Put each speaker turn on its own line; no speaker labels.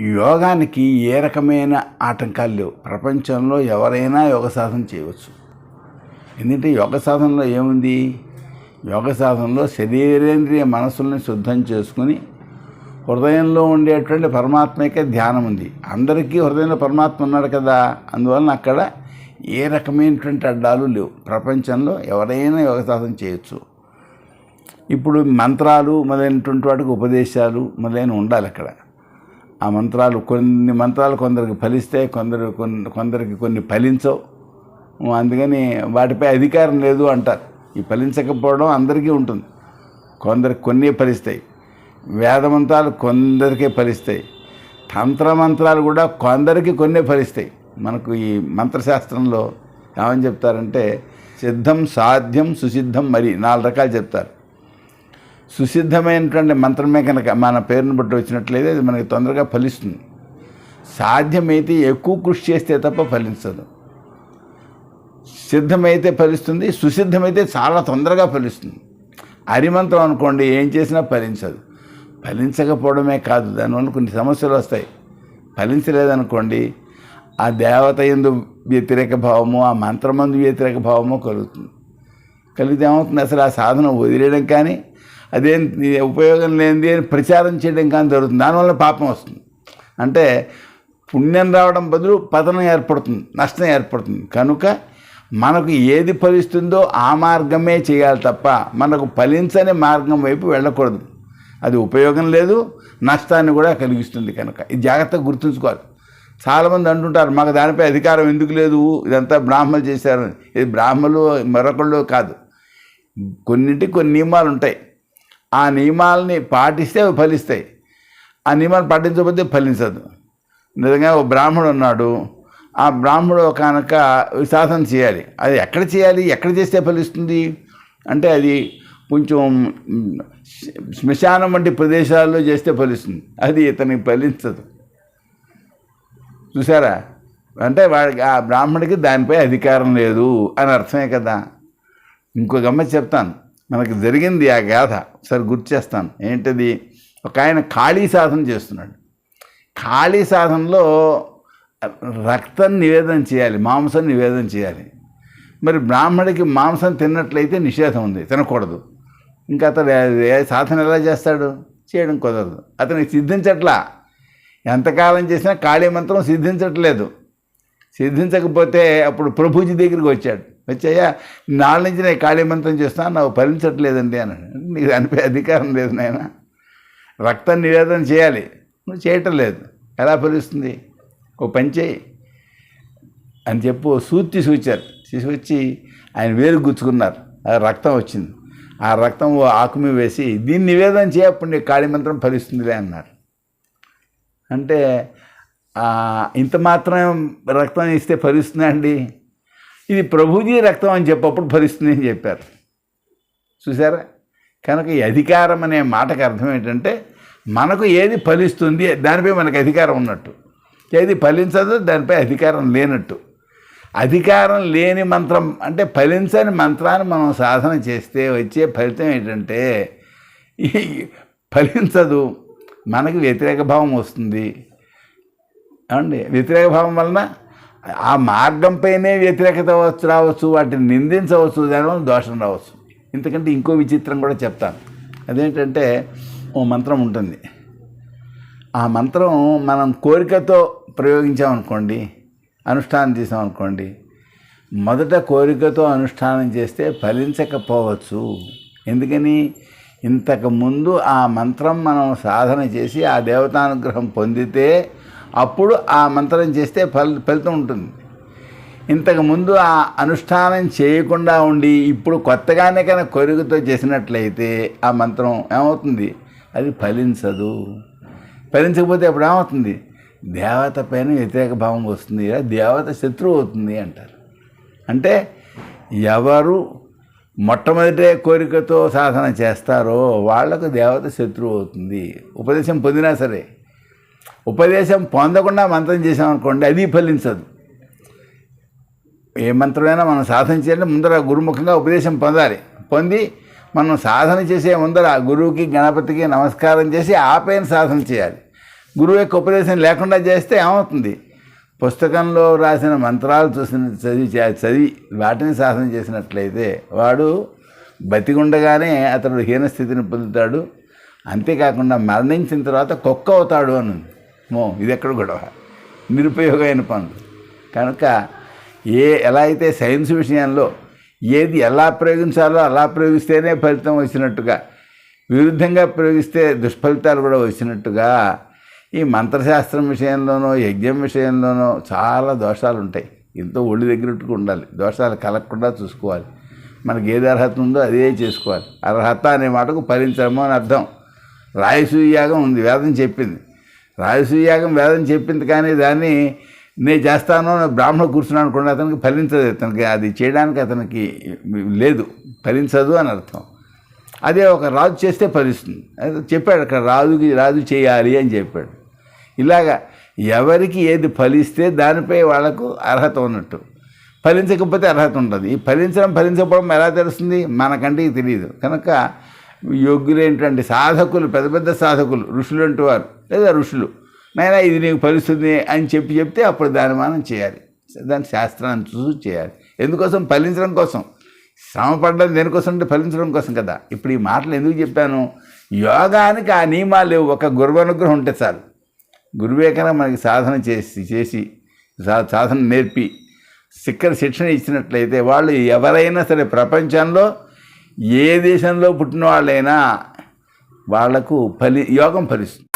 యోగానికి ఏ రకమైన ఆటంకాలు లేవు. ప్రపంచంలో ఎవరైనా యోగ సాధన చేయవచ్చు. ఎందుకంటే యోగ సాధనలో ఏముంది? యోగ సాధనలో శరీరేంద్రియ మనసుల్ని శుద్ధం చేసుకుని హృదయంలో ఉండేటువంటి పరమాత్మకే ధ్యానం ఉంది. అందరికీ హృదయంలో పరమాత్మ ఉన్నాడు కదా? అందువలన అక్కడ ఏ రకమైనటువంటి అడ్డాలు లేవు. ప్రపంచంలో ఎవరైనా యోగ సాధన చేయొచ్చు. ఇప్పుడు మంత్రాలు మొదలైనటువంటి వాటికి ఉపదేశాలు మొదలైన ఉండాలి అక్కడ. ఆ మంత్రాలు కొన్ని మంత్రాలు కొందరికి ఫలిస్తాయి కొందరు కొన్ని కొందరికి కొన్ని ఫలించవు. అందుకని వాటిపై అధికారం లేదు అంటారు. ఈ ఫలించకపోవడం అందరికీ ఉంటుంది. కొందరికి కొన్ని ఫలిస్తాయి. వేద మంత్రాలు కొందరికే ఫలిస్తాయి. తంత్రమంత్రాలు కూడా కొందరికి కొన్ని ఫలిస్తాయి. మనకు ఈ మంత్రశాస్త్రంలో ఏమని చెప్తారంటే సిద్ధం సాధ్యం సుసిద్ధం మరి నాలుగు రకాలు చెప్తారు. సుసిద్ధమైనటువంటి మంత్రమే కనుక మన పేరును బట్టి వచ్చినట్లయితే అది మనకి తొందరగా ఫలిస్తుంది. సాధ్యమైతే ఎక్కువ కృషి చేస్తే తప్ప ఫలించదు. సిద్ధమైతే ఫలిస్తుంది సుసిద్ధమైతే చాలా తొందరగా ఫలిస్తుంది. హరిమంత్రం అనుకోండి ఏం చేసినా ఫలించదు. ఫలించకపోవడమే కాదు దానివల్ల కొన్ని సమస్యలు వస్తాయి. ఫలించలేదనుకోండి ఆ దేవత ఎందు వ్యతిరేక భావము ఆ మంత్రమందు వ్యతిరేక భావము కలుగుతుంది. కలిగితే ఏమవుతుంది? అసలు ఆ సాధన వదిలేయడం కానీ అదేం ఉపయోగం లేనిది అని ప్రచారం చేయడం కానీ జరుగుతుంది. దానివల్ల పాపం వస్తుంది. అంటే పుణ్యం రావడం బదులు పతనం ఏర్పడుతుంది నష్టం ఏర్పడుతుంది. కనుక మనకు ఏది ఫలిస్తుందో ఆ మార్గమే చేయాలి తప్ప మనకు ఫలించని మార్గం వైపు వెళ్ళకూడదు. అది ఉపయోగం లేదు నష్టాన్ని కూడా కలిగిస్తుంది కనుక. ఇది జాగ్రత్తగా గుర్తుంచుకోవాలి. చాలామంది అంటుంటారు మాకు దానిపై అధికారం ఎందుకు లేదు? ఇదంతా బ్రాహ్మలు చేశారు. ఇది బ్రాహ్మలు మరొకళ్ళు కాదు. కొన్నింటి కొన్ని నియమాలు ఉంటాయి. ఆ నియమాలని పాటిస్తే అవి ఫలిస్తాయి. ఆ నియమాలు పాటించకపోతే ఫలించదు. నిజంగా ఒక బ్రాహ్మడు ఉన్నాడు. ఆ బ్రాహ్మడు కనుక సాధన చేయాలి. అది ఎక్కడ చేయాలి? ఎక్కడ చేస్తే ఫలిస్తుంది? అంటే అది కొంచెం శ్మశానం వంటి ప్రదేశాల్లో చేస్తే ఫలిస్తుంది. అది ఇతనికి ఫలించదు. చూసారా? అంటే వాడికి ఆ బ్రాహ్మడికి దానిపై అధికారం లేదు అని అర్థమే కదా. ఇంకో గమ్మ చెప్తాను. మనకి జరిగింది ఆ గాథ. సరే గుర్తు చేస్తాను ఏంటది? ఒక ఆయన ఖాళీ సాధన చేస్తున్నాడు. ఖాళీ సాధనలో రక్తం నివేదన చేయాలి మాంసం నివేదన చేయాలి. మరి బ్రాహ్మడికి మాంసం తిన్నట్లయితే నిషేధం ఉంది తినకూడదు. ఇంకా అతను ఏ సాధన ఎలా చేస్తాడు? చేయడం కుదరదు. అతనికి సిద్ధించట్లా. ఎంతకాలం చేసినా కాళీ మంత్రం సిద్ధించట్లేదు. సిద్ధించకపోతే అప్పుడు ప్రభుజీ దగ్గరికి వచ్చాడు. వచ్చాయా నాళ్ళ నుంచి నేను కాళీ మంత్రం చేస్తాను నాకు ఫలించట్లేదండి అని. నీకు దానిపై అధికారం లేదు నాయన. రక్తం నివేదన చేయాలి. నువ్వు చేయటం లేదు. ఎలా ఫలిస్తుంది? ఓ పని చేయి. అని చెప్పు సూచి సూచారు. తీసుకొచ్చి ఆయన వేరు గుచ్చుకున్నారు. ఆ రక్తం వచ్చింది. ఆ రక్తం ఓ ఆకు మీద వేసి దీన్ని నివేదన చేయప్పుడు నీకు కాళీ మంత్రం ఫలిస్తుందిలే అన్నారు. అంటే ఇంత మాత్రం రక్తం ఇస్తే ఫలిస్తుందండి ఇది ప్రభుజీ రక్తం అని చెప్పప్పుడు భరిస్తుంది అని చెప్పారు. చూసారా కనుక ఈ అధికారం అనే మాటకు అర్థం ఏంటంటే మనకు ఏది ఫలిస్తుంది దానిపై మనకు అధికారం ఉన్నట్టు. ఏది ఫలించదు దానిపై అధికారం లేనట్టు. అధికారం లేని మంత్రం అంటే ఫలించని మంత్రాన్ని మనం సాధన చేస్తే వచ్చే ఫలితం ఏంటంటే ఈ ఫలించదు మనకి వ్యతిరేక భావం వస్తుంది. అండి వ్యతిరేక భావం వలన ఆ మార్గంపైనే వ్యతిరేకత రావచ్చు వాటిని నిందించవచ్చు దానివల్ల దోషం రావచ్చు. ఇంతకంటే ఇంకో విచిత్రం కూడా చెప్తాను. అదేంటంటే ఓ మంత్రం ఉంటుంది. ఆ మంత్రం మనం కోరికతో ప్రయోగించామనుకోండి అనుష్ఠానం చేసామనుకోండి మొదట కోరికతో అనుష్ఠానం చేస్తే ఫలించకపోవచ్చు. ఎందుకని? ఇంతకుముందు ఆ మంత్రం మనం సాధన చేసి ఆ దేవతానుగ్రహం పొందితే అప్పుడు ఆ మంత్రం చేస్తే ఫల ఫలితం ఉంటుంది. ఇంతకుముందు ఆ అనుష్ఠానం చేయకుండా ఉండి ఇప్పుడు కొత్తగానే కనుక కోరికతో చేసినట్లయితే ఆ మంత్రం ఏమవుతుంది? అది ఫలించదు. ఫలించకపోతే అప్పుడు ఏమవుతుంది? దేవత పైన వ్యతిరేక భావం వస్తుంది. దేవత శత్రువు అవుతుంది అంటారు. అంటే ఎవరు మొట్టమొదటే కోరికతో సాధన చేస్తారో వాళ్ళకు దేవత శత్రువు అవుతుంది. ఉపదేశం పొందినా సరే. ఉపదేశం పొందకుండా మంత్రం చేసామనుకోండి అది ఫలించదు. ఏ మంత్రమైనా మనం సాధన చేయాలంటే ముందర గురుముఖంగా ఉపదేశం పొందాలి. పొంది మనం సాధన చేసే ముందర గురువుకి గణపతికి నమస్కారం చేసి ఆపైన సాధన చేయాలి. గురువు యొక్క ఉపదేశం లేకుండా చేస్తే ఏమవుతుంది? పుస్తకంలో రాసిన మంత్రాలు చూసిన చదివి చదివి వాటిని సాధన చేసినట్లయితే వాడు బతికుండగానే అతడు హీనస్థితిని పొందుతాడు. అంతేకాకుండా మరణించిన తర్వాత కుక్క అవుతాడు అని ఉంది. మో ఇది ఎక్కడ గొడవ. నిరుపయోగమైన పనులు. కనుక ఏ ఎలా అయితే సైన్స్ విషయంలో ఏది ఎలా ప్రయోగించాలో అలా ప్రయోగిస్తేనే ఫలితం వచ్చినట్టుగా విరుద్ధంగా ప్రయోగిస్తే దుష్ఫలితాలు కూడా వచ్చినట్టుగా ఈ మంత్రశాస్త్రం విషయంలోనో యజ్ఞం విషయంలోనో చాలా దోషాలు ఉంటాయి. ఎంతో ఒళ్ళు దగ్గరట్టుకు ఉండాలి. దోషాలు కలగకుండా చూసుకోవాలి. మనకి ఏది అర్హత ఉందో అదే చేసుకోవాలి. అర్హత అనే మాటకు ఫలించడము అని అర్థం. రాయసూయాగం ఉంది వేదం చెప్పింది. రాజసూయాగం వేదం చెప్పింది కానీ దాన్ని నేను చేస్తాను అని బ్రాహ్మణ కూర్చున్నాను అనుకోండి అతనికి ఫలించదు. అతనికి అది చేయడానికి అతనికి లేదు. ఫలించదు అని అర్థం. అదే ఒక రాజు చేస్తే ఫలిస్తుంది. చెప్పాడు అక్కడ రాజుకి రాజు చేయాలి అని చెప్పాడు. ఇలాగా ఎవరికి ఏది ఫలిస్తే దానిపై వాళ్ళకు అర్హత ఉన్నట్టు. ఫలించకపోతే అర్హత ఉంటుంది ఈ ఫలించడం ఫలించకపోవడం ఎలా తెలుస్తుంది? మనకంటికి తెలియదు కనుక యోగ్యులైనటువంటి సాధకులు పెద్ద పెద్ద సాధకులు ఋషులు అంటూ లేదా ఋషులు. నైనా ఇది నీకు ఫలిస్తుంది అని చెప్పి చెప్తే అప్పుడు దాని మనం చేయాలి. దాని శాస్త్రాన్ని చూసి చేయాలి. ఎందుకోసం? ఫలించడం కోసం. శ్రమ పడడం దేనికోసం అంటే ఫలించడం కోసం కదా. ఇప్పుడు ఈ మాటలు ఎందుకు చెప్పాను? యోగానికి ఆ నియమాలు లేవు. ఒక గురువు అనుగ్రహం ఉంటే చాలు. గురువే మనకి సాధన చేసి చేసి సా- సాధన నేర్పి సిక్కర శిక్షణ ఇచ్చినట్లయితే వాళ్ళు ఎవరైనా సరే ప్రపంచంలో ఏ దేశంలో పుట్టిన వాళ్ళైనా వాళ్ళకు ఫలి యోగం ఫలిస్తుంది.